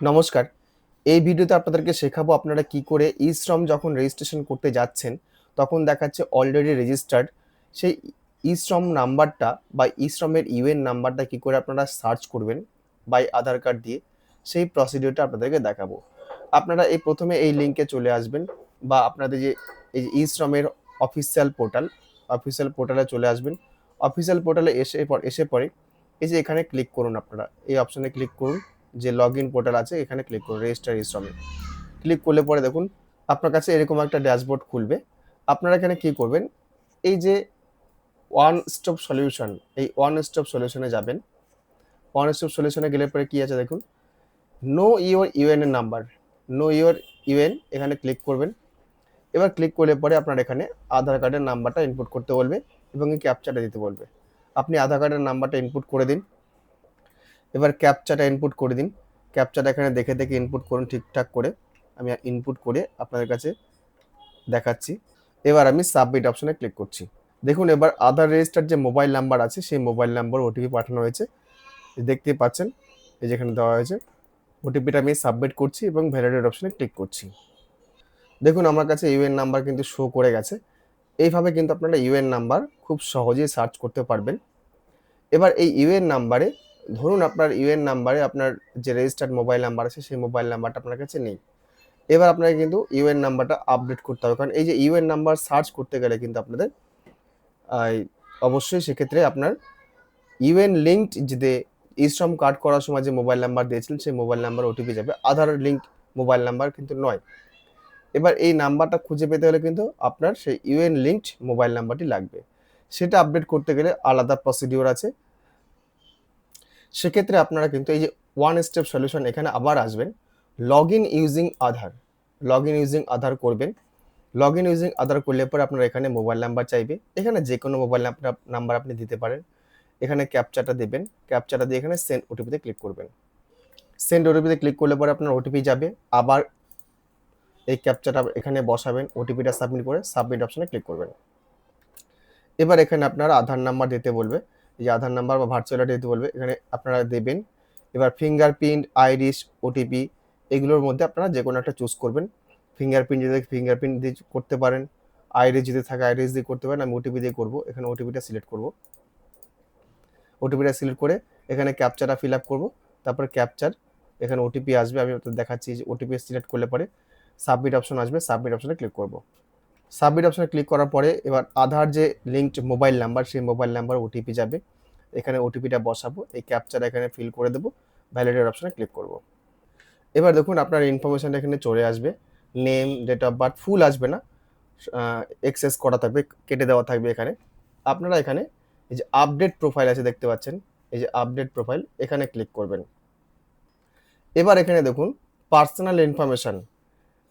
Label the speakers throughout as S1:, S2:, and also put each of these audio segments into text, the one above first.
S1: নমস্কার। এই ভিডিওতে আপনাদেরকে শেখাবো আপনারা কি করে ই শ্রম যখন রেজিস্ট্রেশন করতে যাচ্ছেন, তখন দেখাচ্ছে অলরেডি রেজিস্টার্ড সেই ই শ্রম নাম্বারটা বা ই শ্রমের ইউএন নাম্বারটা কি করে আপনারা সার্চ করবেন বাই আধার কার্ড দিয়ে, সেই প্রসিডিওরটা আপনাদেরকে দেখাবো। আপনারা এই প্রথমে এই লিঙ্কে চলে আসবেন বা আপনাদের যে এই যে ই শ্রমের অফিসিয়াল পোর্টাল অফিসিয়াল পোর্টালে চলে আসবেন। অফিসিয়াল পোর্টালে এসে এসে পরে এই যে এখানে ক্লিক করুন আপনারা। এই অপশনে ক্লিক করুন। যে লগ ইন পোর্টাল আছে, এখানে ক্লিক করুন রেজিস্টার ইশ্রমে ক্লিক করলে পরে দেখুন, আপনার কাছে এরকম একটা ড্যাশবোর্ড খুলবে। আপনারা এখানে কি করবেন, এই যে ওয়ান স্টপ সলিউশন এই ওয়ান স্টপ সলিউশনে যাবেন। ওয়ান স্টপ সলিউশনে গেলে পরে কি আছে দেখুন নো ইউর ইউএন এর নাম্বার নো ইউর ইউএন এখানে ক্লিক করবেন। এবার ক্লিক করলে পরে আপনার এখানে আধার কার্ডের নাম্বারটা ইনপুট করতে বলবে এবং এই ক্যাপচাটা দিতে বলবে। আপনি আধার কার্ডের নাম্বারটা ইনপুট করে দিন। এবার ক্যাপচাটা ইনপুট করে দিন। ক্যাপচাটা এখানে দেখে দেখে ইনপুট করুন ঠিকঠাক করে। আমি ইনপুট করে আপনাদের কাছে দেখাচ্ছি। এবার আমি সাবমিট অপশনে ক্লিক করছি। দেখুন, এবার আধার রেজিস্টার যে মোবাইল নাম্বার আছে, সেই মোবাইল নাম্বার ওটিপি পাঠানো হয়েছে। দেখতেই পাচ্ছেন, এই যেখানে দেওয়া হয়েছে। ওটিপিটা আমি সাবমিট করছি এবং ভ্যালিডেট অপশনে ক্লিক করছি। দেখুন, আমার কাছে ইউএন নাম্বার কিন্তু শো করে গেছে। এইভাবে কিন্তু আপনারা ইউএন নাম্বার খুব সহজেই সার্চ করতে পারবেন। এবার এই ইউএন নাম্বারে ধরুন আপনার ইউএন নাম্বারে আপনার যে রেজিস্টার্ড মোবাইল নাম্বার আছে, সেই মোবাইল নাম্বারটা আপনার কাছে নেই। এবার আপনাকে কিন্তু ইউএন নাম্বারটা আপডেট করতে হবে। কারণ এই যে ইউএন নাম্বার সার্চ করতে গেলে কিন্তু আপনাদের অবশ্যই সেক্ষেত্রে আপনার ইউএন লিঙ্কড যে ইশ্রম কার্ড করার সময় যে মোবাইল নাম্বার দিয়েছিলেন, সেই মোবাইল নাম্বার ওটিপি যাবে। আধার লিঙ্ক মোবাইল নাম্বার কিন্তু নয়। এবার এই নাম্বারটা খুঁজে পেতে হলে কিন্তু আপনার সেই ইউএন লিঙ্কড মোবাইল নাম্বারটি লাগবে। সেটা আপডেট করতে গেলে আলাদা প্রসিডিওর আছে। সেক্ষেত্রে আপনারা কিন্তু এই যে ওয়ান স্টেপ সলিউশন এখানে আবার আসবেন। Log in using Aadhaar. Log in using Aadhaar করবেন। লগ ইন ইউজিং আধার করলে পরে আপনার এখানে মোবাইল নাম্বার চাইবে। এখানে যে কোনো মোবাইল নাম্বার আপনি দিতে পারেন। এখানে ক্যাপচাটা দেবেন। ক্যাপচাটা দিয়ে এখানে সেন্ড ওটিপিতে ক্লিক করবেন। সেন্ড ওটিপিতে ক্লিক করলে পরে আপনার ওটিপি যাবে। আবার এই ক্যাপচাটা এখানে বসাবেন। ওটিপিটা সাবমিট করে সাবমিট অপশানে ক্লিক করবেন। এবার এখানে আপনার আধার নাম্বার দিতে বলবে। যে আধার নাম্বার বা ভার্চুয়াল আইডি দিতে বলবে, এখানে আপনারা দেবেন। এবার ফিঙ্গারপ্রিন্ট আইরিশ ওটিপি এগুলোর মধ্যে আপনারা যে কোনো একটা চুজ করবেন। ফিঙ্গারপ্রিন্ট যদি ফিঙ্গারপ্রিন্ট দিয়ে করতে পারেন আইরিশ যদি থাকে আইরিশ দিয়ে করতে পারেন, আমি ওটিপি দিয়ে করব। এখানে ওটিপিটা সিলেক্ট করব। ওটিপিটা সিলেক্ট করে এখানে ক্যাপচারটা ফিল আপ করব। তারপরে ক্যাপচার এখানে ওটিপি আসবে, আমি দেখাচ্ছি যে ওটিপি সিলেক্ট করলে পরে সাবমিট অপশন আসবে সাবমিট অপশনে ক্লিক করব। সাবমিট অপশনে ক্লিক করার পরে এবার আধার যে লিঙ্কড মোবাইল নাম্বার সেই মোবাইল নাম্বার ওটিপি যাবে। এখানে ওটিপিটা বসাবো, এই ক্যাপচার এখানে ফিল করে দেবো ভ্যালিডেট অপশনে ক্লিক করব। এবার দেখুন আপনার ইনফরমেশান এখানে চলে আসবে। Name date of birth full আসবে না। এক্সেস করা থাকবে, কেটে দেওয়া থাকবে এখানে। আপনারা এখানে এই যে আপডেট প্রোফাইল আছে দেখতে পাচ্ছেন, এই যে আপডেট প্রোফাইল এখানে ক্লিক করবেন। এবার এখানে দেখুন পার্সোনাল ইনফরমেশান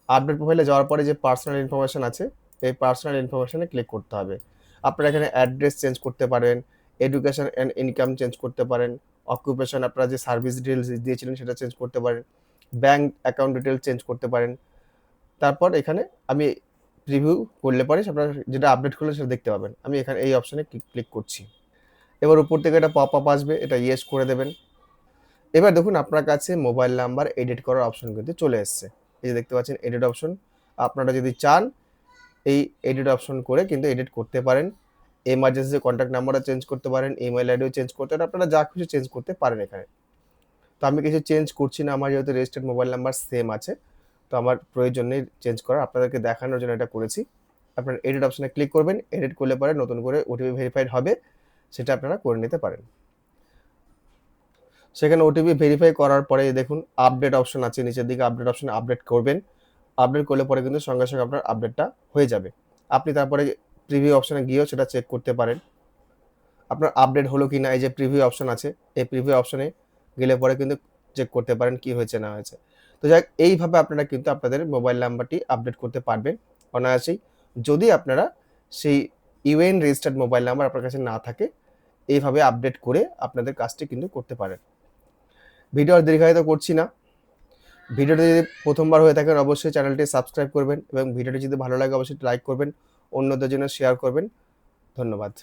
S1: আপডেট প্রোফাইলে যাওয়ার পরে যে পার্সোনাল ইনফরমেশান আছে এই পার্সোনাল ইনফরমেশানে ক্লিক করতে হবে। আপনারা এখানে অ্যাড্রেস চেঞ্জ করতে পারেন এডুকেশন অ্যান্ড ইনকাম চেঞ্জ করতে পারেন অকুপেশন আপনারা যে সার্ভিস ডিটেলস দিয়েছিলেন সেটা চেঞ্জ করতে পারেন ব্যাঙ্ক অ্যাকাউন্ট ডিটেলস চেঞ্জ করতে পারেন। তারপর এখানে আমি রিভিউ করলে পরে আপনারা যেটা আপডেট করলে সেটা দেখতে পাবেন। আমি এখানে এই অপশানে ক্লিক করছি। এবার উপর থেকে এটা পপ আপ আসবে, এটা ইয়েস করে দেবেন। এবার দেখুন আপনার কাছে মোবাইল নাম্বার এডিট করার অপশন কিন্তু চলে এসছে। এই যে দেখতে পাচ্ছেন এডিট অপশন আপনারা যদি চান এই এডিট অপশন করে কিন্তু এডিট করতে পারেন। এমার্জেন্সি কন্ট্যাক্ট নাম্বারও চেঞ্জ করতে পারেন ইমেল আইডিও চেঞ্জ করতে পারেন, আপনারা যা কিছু চেঞ্জ করতে পারেন এখানে। তো আমি কিছু চেঞ্জ করছি না, আমার যেহেতু রেজিস্টার্ড মোবাইল নাম্বার সেম আছে, তো আমার প্রয়োজন নেই চেঞ্জ করার, আপনাদেরকে দেখানোর জন্য এটা করেছি। আপনার এডিট অপশনে ক্লিক করবেন এডিট করলে পরে নতুন করে ওটিপি ভেরিফাইড হবে, সেটা আপনারা করে নিতে পারেন। সেখানে ওটিপি ভেরিফাই করার পরে দেখুন আপডেট অপশন আছে, নিচের দিকে আপডেট অপশনে আপডেট করবেন। আপডেট করলে পরে কিন্তু সঙ্গে সঙ্গে আপনার আপডেটটা হয়ে যাবে। আপনি তারপরে প্রিভিউ অপশনে গিয়েও সেটা চেক করতে পারেন। আপনার আপডেট হলো কি না এই যে প্রিভিউ অপশন আছে, এই প্রিভিউ অপশনে গেলে পরে কিন্তু চেক করতে পারেন কি হয়েছে, না হয়েছে। তো যাই এইভাবে আপনারা কিন্তু আপনাদের মোবাইল নাম্বারটি আপডেট করতে পারবেন অনায়াসেই। যদি আপনারা সেই ইউএন রেজিস্টার্ড মোবাইল নাম্বার আপনার কাছে না থাকে, এইভাবে আপডেট করে আপনাদের কাজটি কিন্তু করতে পারেন। ভিডিও আর দীর্ঘায়িত করছি না। ভিডিওটি যদি প্রথমবার হয়ে থাকেন অবশ্যই চ্যানেলটি সাবস্ক্রাইব করবেন এবং ভিডিওটি যদি ভালো লাগে, অবশ্যই লাইক করবেন, অন্যদের জন্য শেয়ার করবেন। ধন্যবাদ।